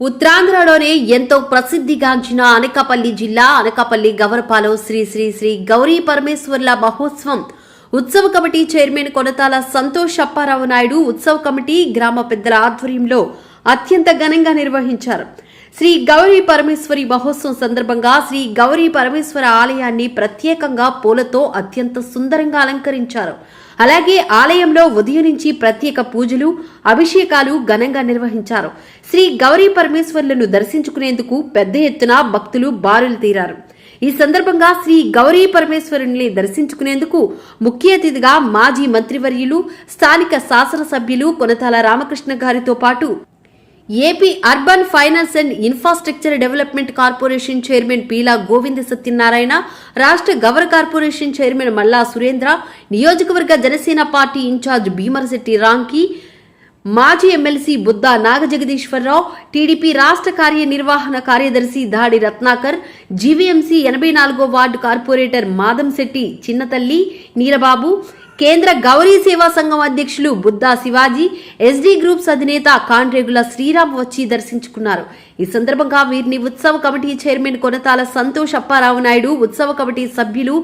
ఉత్తరాంధ్రలోనే ఎంతో ప్రసిద్ధిగాంచిన అనకాపల్లి జిల్లా అనకాపల్లి గవరపాలో శ్రీ శ్రీ శ్రీ గౌరీ పరమేశ్వర్ల మహోత్సవం ఉత్సవ కమిటీ చైర్మన్ కొనతాల సంతోష్ అప్పారావు నాయుడు ఉత్సవ కమిటీ గ్రామ పెద్దల ఆధ్వర్యంలో అత్యంత ఘనంగా నిర్వహించారు. శ్రీ గౌరీ పరమేశ్వరి మహోత్సవం సందర్భంగా శ్రీ గౌరీ పరమేశ్వర ఆలయాన్ని ప్రత్యేకంగా పూలతో అత్యంత సుందరంగా అలంకరించారు. అలాగే ఆలయంలో ఉదయం నుంచి ప్రత్యేక పూజలు అభిషేకాలు ఘనంగా నిర్వహించారు. శ్రీ గౌరీ పరమేశ్వర్లను దర్శించుకునేందుకు పెద్ద ఎత్తున భక్తులు బారులు తీరారు. ఈ సందర్భంగా శ్రీ గౌరీ పరమేశ్వరుని దర్శించుకునేందుకు ముఖ్య అతిథిగా మాజీ మంత్రివర్యులు స్థానిక శాసనసభ్యులు కొనతాల రామకృష్ణ గారితో పాటు AP urban finance and infrastructure development corporation chairman Peela Govinda Satyanarayana రాష్ట్ర గవర్ కార్పొరేషన్ చైర్మన్ మల్లా సురేంద్ర నియోజకవర్గ జనసేన పార్టీ ఇన్ఛార్జ్ భీమరశెట్టి రాంకి మాజీ ఎమ్మెల్సీ బుద్దా నాగజగదీశ్వరరావు టీడీపీ రాష్ట్ర కార్యనిర్వహణ కార్యదర్శి దాడి రత్నాకర్ జీవీఎంసీ ఎనభై నాలుగో వార్డు కార్పొరేటర్ మాదంశెట్టి చిన్నతల్లి నీరబాబు కేంద్ర గౌరీ సేవా సంఘం అధ్యక్షులు బుద్దా శివాజీ ఎస్డీ గ్రూప్స్ అధినేత కాండ్రేగుల శ్రీరామ్ వచ్చి దర్శించుకున్నారు. ఈ సందర్భంగా వీరిని ఉత్సవ కమిటీ చైర్మన్ కొనతాల సంతోష్ అప్పారావు నాయుడు ఉత్సవ కమిటీ సభ్యులు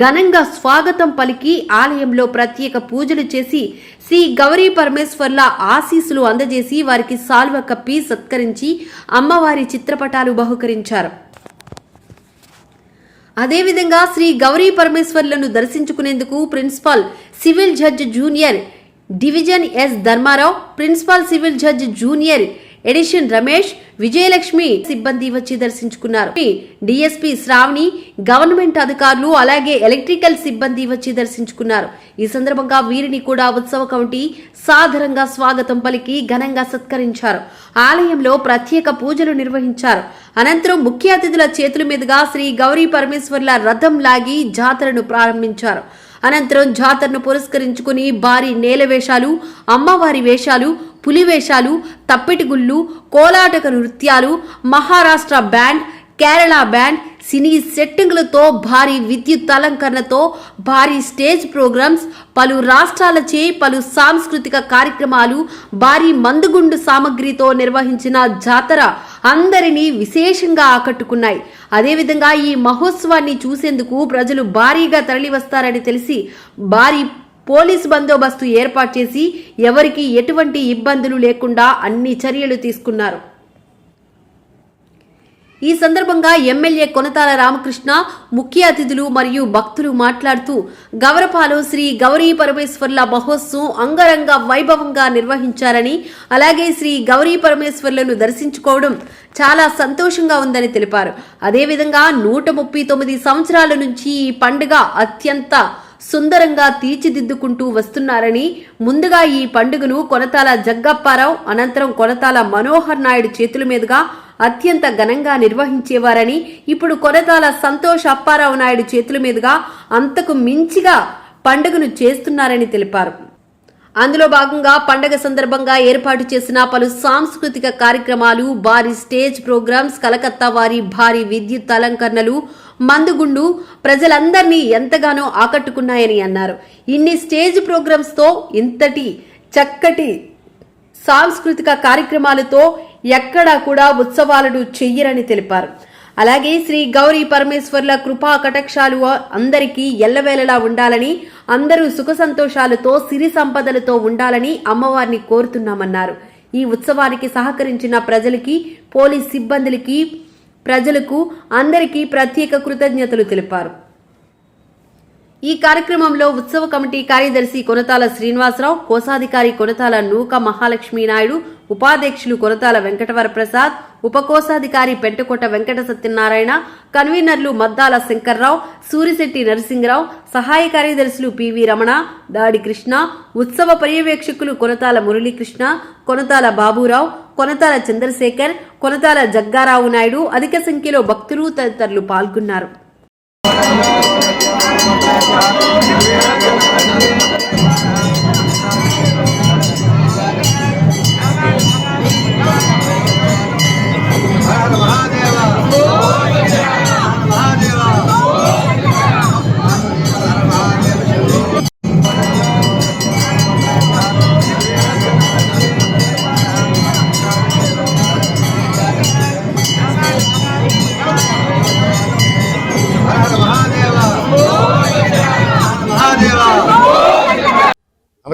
ఘనంగా స్వాగతం పలికి ఆలయంలో ప్రత్యేక పూజలు చేసి శ్రీ గౌరీ పరమేశ్వర్ల ఆశీస్సులు అందజేసి వారికి సాల్వ కప్పి సత్కరించి అమ్మవారి చిత్రపటాలు బహుకరించారు. అదేవిధంగా శ్రీ గౌరీ పరమేశ్వర్లను దర్శించుకునేందుకు principal civil judge junior division S Dharmarao principal civil judge junior edition Ramesh Vijayalakshmi సిబ్బంది వచ్చి దర్శించుకున్నారు. డిఎస్పీ శ్రావణి గవర్నమెంట్ అధికారులు అలాగే ఎలక్ట్రికల్ సిబ్బంది వచ్చి దర్శించుకున్నారు. ఈ సందర్భంగా వీరిని కూడా ఉత్సవ కమిటీ సాదరంగా స్వాగతం పలికి ఘనంగా సత్కరించారు. ఆలయంలో ప్రత్యేక పూజలు నిర్వహించారు. అనంతరం ముఖ్య అతిథుల చేతుల మీదుగా శ్రీ గౌరీ పరమేశ్వర్ల రథం లాగి జాతరను ప్రారంభించారు. అనంతరం జాతరను పురస్కరించుకుని భారీ నేల వేషాలు అమ్మవారి వేషాలు పులి వేషాలు తప్పెటిగుళ్ళు కోలాటక నృత్యాలు Maharashtra band Kerala band cine సెట్టింగ్లతో భారీ విద్యుత్ అలంకరణతో భారీ స్టేజ్ ప్రోగ్రామ్స్ పలు రాష్ట్రాలచే పలు సాంస్కృతిక కార్యక్రమాలు భారీ మందుగుండు సామగ్రితో నిర్వహించిన జాతర అందరినీ విశేషంగా ఆకట్టుకున్నాయి. అదేవిధంగా ఈ మహోత్సవాన్ని చూసేందుకు ప్రజలు భారీగా తరలివస్తారని తెలిసి భారీ పోలీస్ బందోబస్తు ఏర్పాటు చేసి ఎవరికి ఎటువంటి ఇబ్బందులు లేకుండా అన్ని చర్యలు తీసుకున్నారు. ఈ సందర్భంగా ఎమ్మెల్యే కొనతాల రామకృష్ణ ముఖ్య అతిథులు మరియు భక్తులు మాట్లాడుతూ గవరపాలు శ్రీ గౌరీ పరమేశ్వర్ల మహోత్సవం అంగరంగ వైభవంగా నిర్వహించారని అలాగే శ్రీ గౌరీ పరమేశ్వర్లను దర్శించుకోవడం చాలా సంతోషంగా ఉందని తెలిపారు. అదేవిధంగా నూట ముప్పై తొమ్మిది సంవత్సరాల నుంచి ఈ పండుగ అత్యంత సుందరంగా తీర్చిదిద్దుకుంటూ వస్తున్నారని ముందుగా ఈ పండుగను కొనతాల జగ్గప్పారావు అనంతరం కొనతాల మనోహర్ నాయుడు చేతుల మీదుగా అత్యంత ఘనంగా నిర్వహించేవారని ఇప్పుడు కొనతాల సంతోష్ అప్పారావు నాయుడు చేతుల మీదుగా అంతకు మించిగా పండుగను చేస్తున్నారని తెలిపారు. అందులో భాగంగా పండగ సందర్భంగా ఏర్పాటు చేసిన పలు సాంస్కృతిక కార్యక్రమాలు భారీ స్టేజ్ ప్రోగ్రామ్స్ కలకత్తా వారి భారీ విద్యుత్ అలంకరణలు మందుగుండు ప్రజలందరినీ ఎంతగానో ఆకట్టుకున్నాయని అన్నారు. ఇన్ని స్టేజ్ ప్రోగ్రామ్స్తో ఇంతటి చక్కటి సాంస్కృతిక కార్యక్రమాలతో ఎక్కడా కూడా ఉత్సవాలను చెయ్యరని తెలిపారు. అలాగే శ్రీ గౌరీ పరమేశ్వర్ల కృపా కటాక్షాలు అందరికీ ఎల్లవేళలా ఉండాలని అందరూ సుఖ సంతోషాలతో సిరి సంపదలతో ఉండాలని అమ్మవారిని కోరుతున్నామన్నారు. ఈ ఉత్సవానికి సహకరించిన ప్రజలకి పోలీస్ సిబ్బందులకి ప్రజలకు అందరికీ ప్రత్యేక కృతజ్ఞతలు తెలిపారు. ఈ కార్యక్రమంలో ఉత్సవ కమిటీ కార్యదర్శి కొనతాల శ్రీనివాసరావు కోశాధికారి కొనతాల నూక మహాలక్ష్మీ నాయుడు ఉపాధ్యక్షులు కొరతాల వెంకటవరప్రసాద్ ఉపకోశాధికారి పెంటకోట వెంకట సత్యనారాయణ కన్వీనర్లు మద్దాల శంకర్రావు సూరిశెట్టి నరసింహరావు సహాయ కార్యదర్శులు పివి రమణ దాడి కృష్ణ ఉత్సవ పర్యవేక్షకులు కొనతాల మురళీకృష్ణ కొనతాల బాబురావు కొనతాల చంద్రశేఖర్ కొనతాల జగ్గారావు నాయుడు అధిక సంఖ్యలో భక్తులు తదితరులు పాల్గొన్నారు.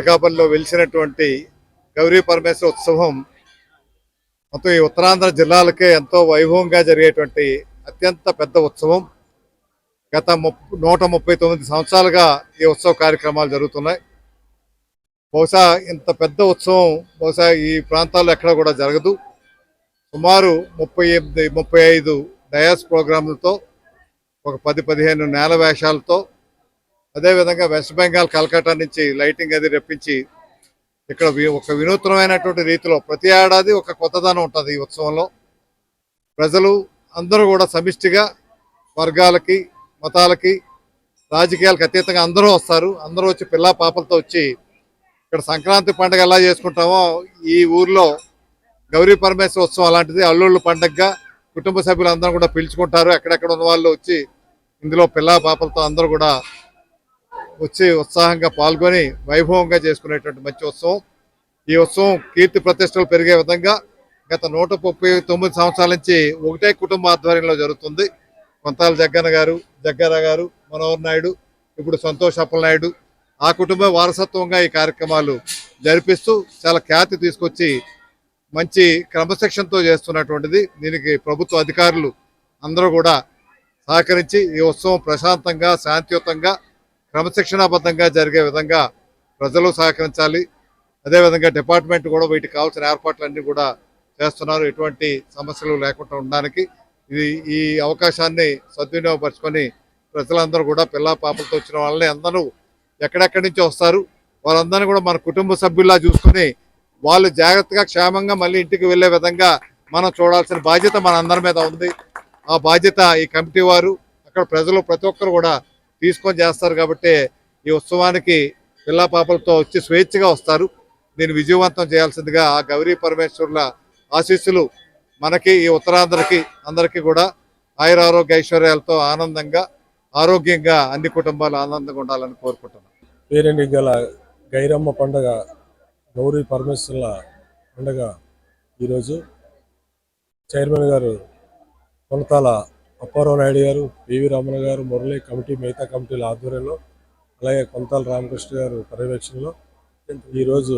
అనకాపల్లిలో వెలిసినటువంటి గౌరీ పరమేశ్వర ఉత్సవం మొత్తం ఈ ఉత్తరాంధ్ర జిల్లాలకే ఎంతో వైభవంగా జరిగేటువంటి అత్యంత పెద్ద ఉత్సవం. గత ముప్ నూట ముప్పై తొమ్మిది సంవత్సరాలుగా ఈ ఉత్సవ కార్యక్రమాలు జరుగుతున్నాయి. బహుశా ఇంత పెద్ద ఉత్సవం బహుశా ఈ ప్రాంతాల్లో ఎక్కడ కూడా జరగదు. సుమారు ముప్పై ఎనిమిది ముప్పై ఐదు డయాస్ ప్రోగ్రాంలతో ఒక పది పదిహేను నేల వేషాలతో అదేవిధంగా వెస్ట్ బెంగాల్ కలకట్టా నుంచి లైటింగ్ అది రప్పించి ఇక్కడ ఒక వినూత్నమైనటువంటి రీతిలో ప్రతి ఏడాది ఒక కొత్తదనం ఉంటుంది ఈ ఉత్సవంలో. ప్రజలు అందరూ కూడా సమిష్టిగా వర్గాలకి మతాలకి రాజకీయాలకు అతీతంగా అందరూ వస్తారు. అందరూ వచ్చి పిల్ల పాపలతో వచ్చి ఇక్కడ సంక్రాంతి పండుగ ఎలా చేసుకుంటామో ఈ ఊర్లో గౌరీ పరమేశ్వర ఉత్సవం అలాంటిది అల్లుళ్ళు పండగగా కుటుంబ సభ్యులు అందరూ కూడా పిలుచుకుంటారు. ఎక్కడెక్కడ ఉన్న వాళ్ళు వచ్చి ఇందులో పిల్ల పాపలతో అందరూ కూడా వచ్చి ఉత్సాహంగా పాల్గొని వైభవంగా చేసుకునేటువంటి మంచి ఉత్సవం. ఈ ఉత్సవం కీర్తి ప్రతిష్టలు పెరిగే విధంగా గత నూట ముప్పై తొమ్మిది సంవత్సరాల నుంచి ఒకటే కుటుంబ ఆధ్వర్యంలో జరుగుతుంది. కొంతాల జగ్గన్న గారు జగ్గారా గారు మనోహర్ నాయుడు ఇప్పుడు సంతోష్ అప్పలనాయుడు ఆ కుటుంబ వారసత్వంగా ఈ కార్యక్రమాలు జరిపిస్తూ చాలా ఖ్యాతి తీసుకొచ్చి మంచి క్రమశిక్షణతో చేస్తున్నటువంటిది. దీనికి ప్రభుత్వ అధికారులు అందరూ కూడా సహకరించి ఈ ఉత్సవం ప్రశాంతంగా శాంతియుతంగా క్రమశిక్షణాబద్ధంగా జరిగే విధంగా ప్రజలు సహకరించాలి. అదేవిధంగా డిపార్ట్మెంట్ కూడా వీటికి కావాల్సిన ఏర్పాట్లన్నీ కూడా చేస్తున్నారు. ఎటువంటి సమస్యలు లేకుండా ఉండడానికి ఇది ఈ అవకాశాన్ని సద్వినియోగపరుచుకొని ప్రజలందరూ కూడా పిల్ల పాపలతో వచ్చిన వాళ్ళని అందరూ ఎక్కడెక్కడి నుంచి వస్తారు. వాళ్ళందరినీ కూడా మన కుటుంబ సభ్యుల్లా చూసుకొని వాళ్ళు జాగ్రత్తగా క్షేమంగా మళ్ళీ ఇంటికి వెళ్ళే విధంగా మనం చూడాల్సిన బాధ్యత మన అందరి మీద ఉంది. ఆ బాధ్యత ఈ కమిటీ వారు అక్కడ ప్రజలు ప్రతి ఒక్కరు కూడా తీసుకొని చేస్తారు కాబట్టి ఈ ఉత్సవానికి పిల్లా పాపలతో వచ్చి స్వేచ్ఛగా వస్తారు. దీన్ని విజయవంతం చేయాల్సిందిగా ఆ గౌరీ పరమేశ్వరుల ఆశీస్సులు మనకి ఈ ఉత్తరాంధ్రకి అందరికీ కూడా ఆయురారోగ్య ఐశ్వర్యాలతో ఆనందంగా ఆరోగ్యంగా అన్ని కుటుంబాలు ఆనందంగా ఉండాలని కోరుకుంటున్నాను పేరెండి గల గైరమ్మ పండగ గౌరీ పరమేశ్వరుల పండగ ఈరోజు. చైర్మన్ గారు కొనతాల అప్పారావు నాయుడు గారు పివి రమణ గారు మురళి కమిటీ మిగతా కమిటీల ఆధ్వర్యంలో అలాగే కొంతాల రామకృష్ణ గారు పర్యవేక్షణలో ఈరోజు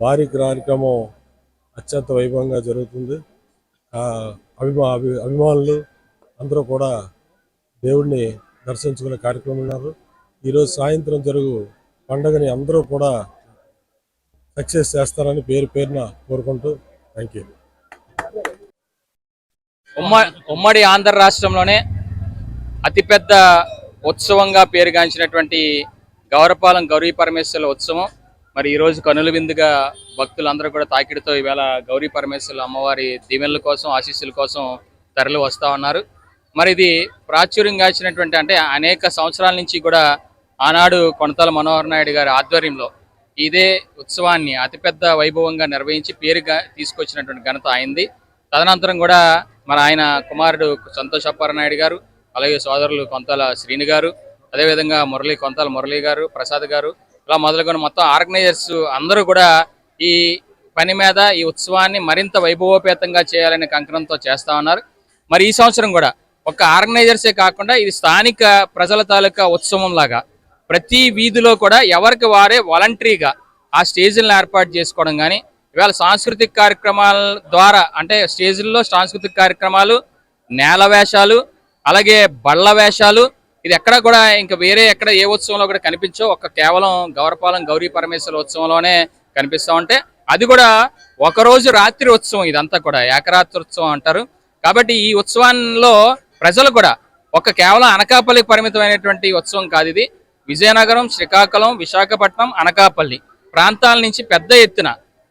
భారీ కార్యక్రమం అత్యంత వైభవంగా జరుగుతుంది. ఆ, అభిమా అభి అభిమానులు అందరూ కూడా దేవుడిని దర్శించుకునే కార్యక్రమం ఉన్నారు. ఈరోజు సాయంత్రం జరుగు పండుగని అందరూ కూడా సక్సెస్ చేస్తారని పేరు పేరున కోరుకుంటూ థ్యాంక్ యూ ఉమ్మ ఉమ్మడి ఆంధ్ర రాష్ట్రంలోనే అతిపెద్ద ఉత్సవంగా పేరుగాంచినటువంటి గౌరపాలెం గౌరీ పరమేశ్వరుల ఉత్సవం. మరి ఈరోజు కనుల విందుగా భక్తులందరూ కూడా తాకిడితో ఈవేళ గౌరీ పరమేశ్వరుల అమ్మవారి దీవెనల కోసం ఆశీస్సుల కోసం తరలి వస్తూ ఉన్నారు. మరి ఇది ప్రాచుర్యం గాంచినటువంటి అంటే అనేక సంవత్సరాల నుంచి కూడా ఆనాడు కొనతల మనోహర్ నాయుడు గారి ఆధ్వర్యంలో ఇదే ఉత్సవాన్ని అతిపెద్ద వైభవంగా నిర్వహించి పేరుగా తీసుకొచ్చినటువంటి ఘనత అయింది తదనంతరం కూడా మన ఆయన కుమారుడు సంతోష్ అప్పారనాయుడు గారు అలాగే సోదరులు కొంతాల శ్రీని గారు అదేవిధంగా మురళి కొంతాల మురళి గారు ప్రసాద్ గారు ఇలా మొదలుకొని మొత్తం ఆర్గనైజర్స్ అందరూ కూడా ఈ పని మీద ఈ ఉత్సవాన్ని మరింత వైభవోపేతంగా చేయాలనే కంకణంతో చేస్తా ఉన్నారు. మరి ఈ సంవత్సరం కూడా ఒక ఆర్గనైజర్సే కాకుండా ఇది స్థానిక ప్రజల తాలూకా ఉత్సవం లాగా ప్రతి వీధిలో కూడా ఎవరికి వారే వాలంటరీగా ఆ స్టేజీలను ఏర్పాటు చేసుకోవడం కానీ ఇవాళ సాంస్కృతిక కార్యక్రమాల ద్వారా అంటే స్టేజ్ల్లో సాంస్కృతిక కార్యక్రమాలు నేల వేషాలు అలాగే బళ్ళ వేషాలు ఇది ఎక్కడ కూడా ఇంకా వేరే ఎక్కడ ఏ ఉత్సవంలో కూడా కనిపించో ఒక కేవలం గౌరపాలెం గౌరీ పరమేశ్వర ఉత్సవంలోనే కనిపిస్తూ ఉంటే అది కూడా ఒకరోజు రాత్రి ఉత్సవం ఇదంతా కూడా ఏకరాత్రి ఉత్సవం అంటారు. కాబట్టి ఈ ఉత్సవంలో ప్రజలు కూడా ఒక కేవలం అనకాపల్లి పరిమితమైనటువంటి ఉత్సవం కాదు ఇది. విజయనగరం శ్రీకాకుళం విశాఖపట్నం అనకాపల్లి ప్రాంతాల నుంచి పెద్ద ఎత్తున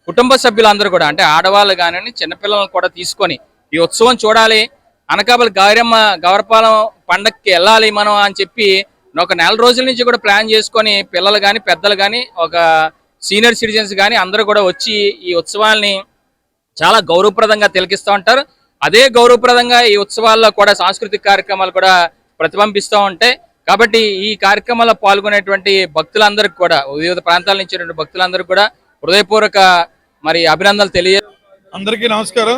కుటుంబ సభ్యులందరూ కూడా అంటే ఆడవాళ్ళు కానివ్వండి చిన్నపిల్లలను కూడా తీసుకొని ఈ ఉత్సవం చూడాలి. అనకాపల్లి గౌరమ్మ గౌరపాలెం పండక్కి వెళ్ళాలి మనం అని చెప్పి ఒక నెల రోజుల నుంచి కూడా ప్లాన్ చేసుకొని పిల్లలు కానీ పెద్దలు కానీ ఒక సీనియర్ సిటిజన్స్ కానీ అందరూ కూడా వచ్చి ఈ ఉత్సవాల్ని చాలా గౌరవప్రదంగా తిలకిస్తూ ఉంటారు. అదే గౌరవప్రదంగా ఈ ఉత్సవాల్లో కూడా సాంస్కృతిక కార్యక్రమాలు కూడా ప్రతిబింబిస్తూ ఉంటాయి. కాబట్టి ఈ కార్యక్రమాల్లో పాల్గొనేటువంటి భక్తులందరికీ కూడా వివిధ ప్రాంతాల నుంచి భక్తులందరికీ కూడా హృదయపూర్వక మరి అభినందనలు తెలియ అందరికీ నమస్కారం.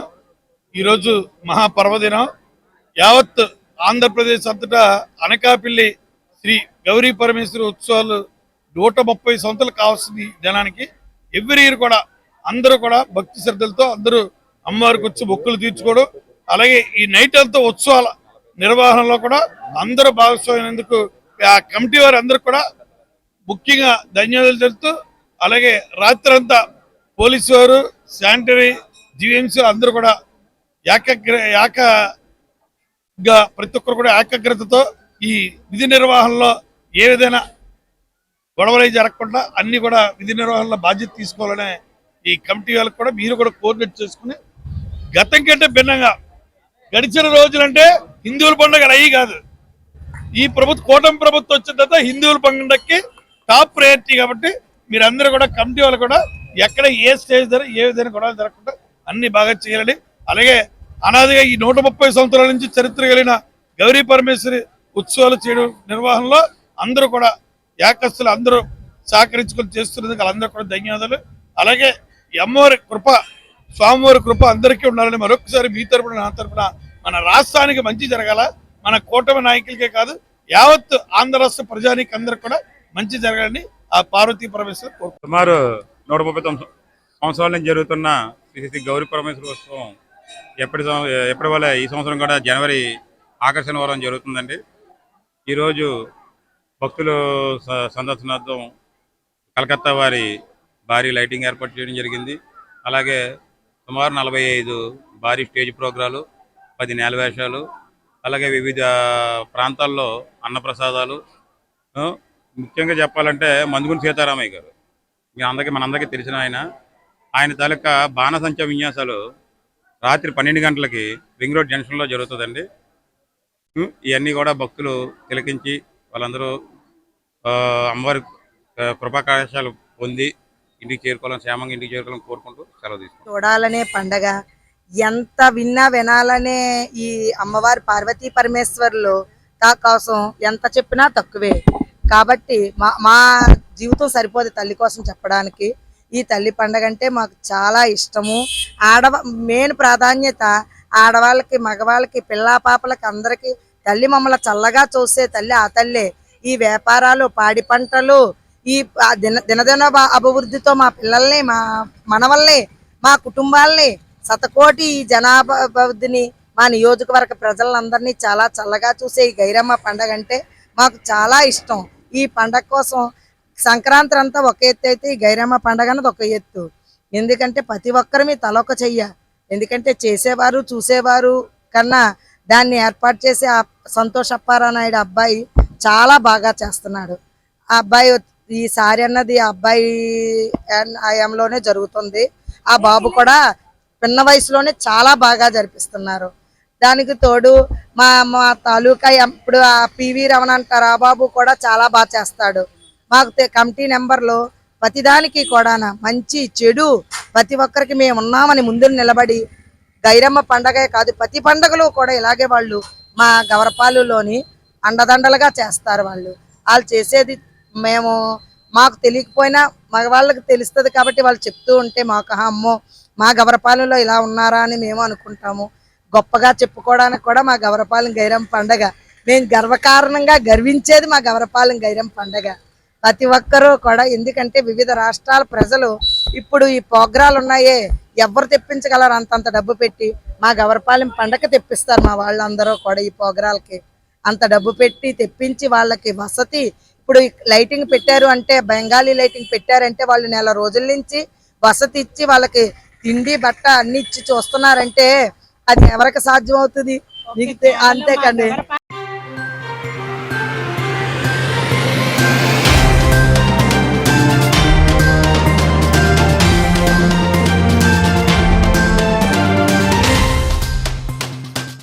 ఈరోజు మహాపర్వదినం. యావత్ ఆంధ్రప్రదేశ్ అంతటా అనకాపల్లి శ్రీ గౌరీ పరమేశ్వరి ఉత్సవాలు నూట ముప్పై సంవత్సరాలు కావాల్సింది జనానికి ఎవ్రీ ఇయర్ కూడా అందరూ కూడా భక్తి శ్రద్ధలతో అందరూ అమ్మవారికి వచ్చి మొక్కులు తీర్చుకోవడం. అలాగే ఈ నైట్ అంతా ఉత్సవాల నిర్వహణలో కూడా అందరూ భాగస్వామ్యందుకు ఆ కమిటీ వారు అందరూ కూడా ముఖ్యంగా ధన్యవాదాలు తెలుపుతూ అలాగే రాత్రి అంతా పోలీసు వారు శానిటరీ జీఎంసీ అందరూ కూడా ఏకగ్ర ఏకగా ప్రతి ఒక్కరు కూడా ఏకాగ్రతతో ఈ విధి నిర్వహణలో ఏ విధంగా గొడవలు జరగకుండా అన్ని కూడా విధి నిర్వహణలో బాధ్యత తీసుకోవాలనే ఈ కమిటీ వాళ్ళకి కూడా మీరు కూడా కోఆర్డినేట్ చేసుకుని గతం కంటే భిన్నంగా గడిచిన రోజులంటే హిందువుల పండుగ అయ్యి కాదు. ఈ ప్రభుత్వ కూటమి ప్రభుత్వం వచ్చిన తర్వాత హిందువుల పండుగకి టాప్ ప్రయారిటీ కాబట్టి మీరందరూ కూడా కమిటీ వాళ్ళు కూడా ఎక్కడ ఏ స్టేజ్ ధర ఏ విధంగా గొడవలు జరగకుండా అన్ని బాగా చేయాలని అలాగే అనాదిగా ఈ నూట ముప్పై సంవత్సరాల నుంచి చరిత్ర కలిగిన గౌరీ పరమేశ్వరి ఉత్సవాలు చేయడం నిర్వహణలో అందరూ కూడా ఏకస్తులు అందరూ సహకరించుకొని చేస్తున్నందుకు వాళ్ళందరూ కూడా ధన్యవాదాలు. అలాగే అమ్మవారి కృప స్వామివారి కృప అందరికీ ఉండాలని మరొకసారి మీ తరపున నా తరపున మన రాష్ట్రానికి మంచి జరగాల. మన కూటమి నాయకులకే కాదు యావత్ ఆంధ్ర రాష్ట్ర ప్రజానికి అందరికి కూడా మంచి జరగాలని ఆ పార్వతీ పరమేశ్వర్ సుమారు నూట ముప్పై తొమ్మిది సంవత్సరాల నుంచి జరుగుతున్న శ్రీ గౌరీ పరమేశ్వర ఉత్సవం ఎప్పటి ఎప్పటి వల్ల ఈ సంవత్సరం కూడా జనవరి ఆకర్షణ వారం జరుగుతుందండి. ఈరోజు భక్తులు సందర్శనార్థం కలకత్తా వారి భారీ లైటింగ్ ఏర్పాటు చేయడం జరిగింది. అలాగే సుమారు నలభై ఐదు భారీ స్టేజ్ ప్రోగ్రాలు పది నేలవేషాలు అలాగే వివిధ ప్రాంతాల్లో అన్నప్రసాదాలు ముఖ్యంగా చెప్పాలంటే మందుగుని సీతారామయ్య గారు. మీ అందరికీ మనందరికీ తెలిసిన ఆయన. ఆయన తాలూకా బాణసంచ విన్యాసాలు రాత్రి పన్నెండు గంటలకి రింగ్ రోడ్ జంక్షన్లో జరుగుతుందండి. ఇవన్నీ కూడా భక్తులు తిలకించి వాళ్ళందరూ ఆ, అమ్మవారి కృపాకాశాలు పొంది ఇంటికి చేరుకోవాలని క్షేమంగా ఇంటికి చేరుకోవాలని కోరుకుంటూ సెలవు తీసుకుంటాం చూడాలనే పండగ. ఎంత విన్నా వినాలనే ఈ అమ్మవారి పార్వతీ పరమేశ్వర్లు తా కోసం ఎంత చెప్పినా తక్కువే. కాబట్టి మా మా జీవితం సరిపోదు తల్లి కోసం చెప్పడానికి. ఈ తల్లి పండగ అంటే మాకు చాలా ఇష్టము. ఆడవ మెయిన్ ప్రాధాన్యత ఆడవాళ్ళకి మగవాళ్ళకి పిల్లా పాపలకి అందరికి తల్లి మమ్మల్ని చల్లగా చూసే తల్లి ఆ తల్లే. ఈ వ్యాపారాలు పాడి పంటలు ఈ దిన దినదిన అభివృద్ధితో మా పిల్లల్ని మా మనవల్ని మా కుటుంబాల్ని శతకోటి జనాభా అభివృద్ధిని మా నియోజకవర్గ ప్రజలందరినీ చాలా చల్లగా చూసే ఈ గైరమ్మ పండగ అంటే మాకు చాలా ఇష్టం. ఈ పండగ కోసం సంక్రాంతి అంతా ఒక ఎత్తు అయితే ఈ గైరమ్మ పండగ అన్నది ఒక ఎత్తు. ఎందుకంటే ప్రతి ఒక్కరి మీ తలొక చెయ్య. ఎందుకంటే చేసేవారు చూసేవారు కన్నా దాన్ని ఏర్పాటు చేసే ఆ సంతోష్ అప్పారానాయుడు అబ్బాయి చాలా బాగా చేస్తున్నాడు. ఆ అబ్బాయి ఈసారి అన్నది ఆ అబ్బాయి ఆయంలోనే జరుగుతుంది. ఆ బాబు కూడా చిన్న వయసులోనే చాలా బాగా జరిపిస్తున్నారు. దానికి తోడు మా మా తాలూకా ఇప్పుడు ఆ పివి రమణ అంటారు కూడా చాలా బాగా చేస్తాడు. మాకు కమిటీ నెంబర్లో ప్రతిదానికి కూడా మంచి చెడు ప్రతి ఒక్కరికి మేము ఉన్నామని ముందు నిలబడి గైరమ్మ పండగే కాదు ప్రతి పండగలు కూడా ఇలాగే వాళ్ళు మా గవరపాలులోని అండదండలుగా చేస్తారు వాళ్ళు. వాళ్ళు చేసేది మేము మాకు తెలియకపోయినా మగవాళ్ళకి తెలుస్తుంది కాబట్టి వాళ్ళు చెప్తూ ఉంటే మాకు అమ్మో మా గవరపాలెంలో ఇలా ఉన్నారా అని మేము అనుకుంటాము. గొప్పగా చెప్పుకోవడానికి కూడా మా గవరపాలెం గైరం పండగ. మేము గర్వకారణంగా గర్వించేది మా గవరపాలెం గైరం పండగ. ప్రతి ఒక్కరూ కూడా ఎందుకంటే వివిధ రాష్ట్రాల ప్రజలు ఇప్పుడు ఈ పోగ్రాలు ఉన్నాయే ఎవరు తెప్పించగలరు అంతంత డబ్బు పెట్టి మా గవరపాలెం పండగ తెప్పిస్తారు మా వాళ్ళందరూ కూడా ఈ పోగ్రాలకి అంత డబ్బు పెట్టి తెప్పించి వాళ్ళకి వసతి ఇప్పుడు లైటింగ్ పెట్టారు అంటే బెంగాలీ లైటింగ్ పెట్టారంటే వాళ్ళు నెల రోజుల నుంచి వసతి ఇచ్చి వాళ్ళకి తిండి బట్ట అన్ని ఇచ్చి చూస్తున్నారంటే అది ఎవరికి సాధ్యం అవుతుంది మిగితే అంతే